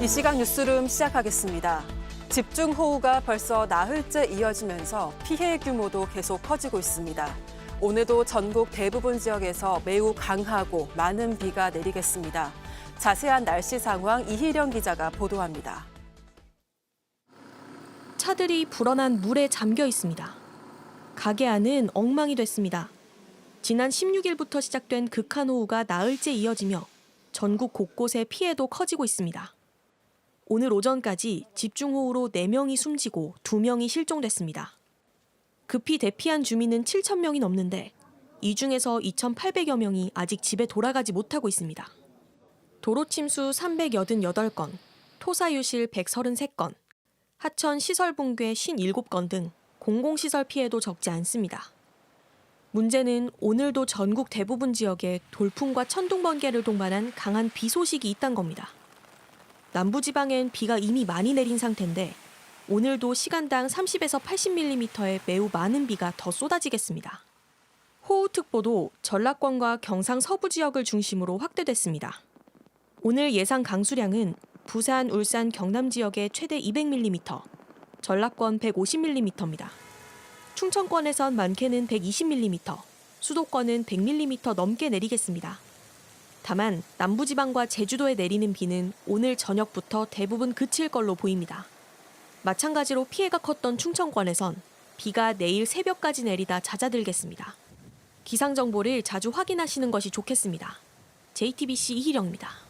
이 시각 뉴스룸 시작하겠습니다. 집중호우가 벌써 나흘째 이어지면서 피해 규모도 계속 커지고 있습니다. 오늘도 전국 대부분 지역에서 매우 강하고 많은 비가 내리겠습니다. 자세한 날씨 상황 이희령 기자가 보도합니다. 차들이 불어난 물에 잠겨 있습니다. 가게 안은 엉망이 됐습니다. 지난 16일부터 시작된 극한호우가 나흘째 이어지며 전국 곳곳에 피해도 커지고 있습니다. 오늘 오전까지 집중호우로 4명이 숨지고 2명이 실종됐습니다. 급히 대피한 주민은 7천 명이 넘는데 이 중에서 2,800여 명이 아직 집에 돌아가지 못하고 있습니다. 도로 침수 388건, 토사 유실 133건, 하천 시설 붕괴 57건 등 공공시설 피해도 적지 않습니다. 문제는 오늘도 전국 대부분 지역에 돌풍과 천둥 번개를 동반한 강한 비 소식이 있단 겁니다. 남부지방엔 비가 이미 많이 내린 상태인데 오늘도 시간당 30에서 80mm의 매우 많은 비가 더 쏟아지겠습니다. 호우특보도 전라권과 경상 서부 지역을 중심으로 확대됐습니다. 오늘 예상 강수량은 부산, 울산, 경남 지역에 최대 200mm, 전라권 150mm입니다. 충청권에선 많게는 120mm, 수도권은 100mm 넘게 내리겠습니다. 다만 남부지방과 제주도에 내리는 비는 오늘 저녁부터 대부분 그칠 걸로 보입니다. 마찬가지로 피해가 컸던 충청권에선 비가 내일 새벽까지 내리다 잦아들겠습니다. 기상 정보를 자주 확인하시는 것이 좋겠습니다. JTBC 이희령입니다.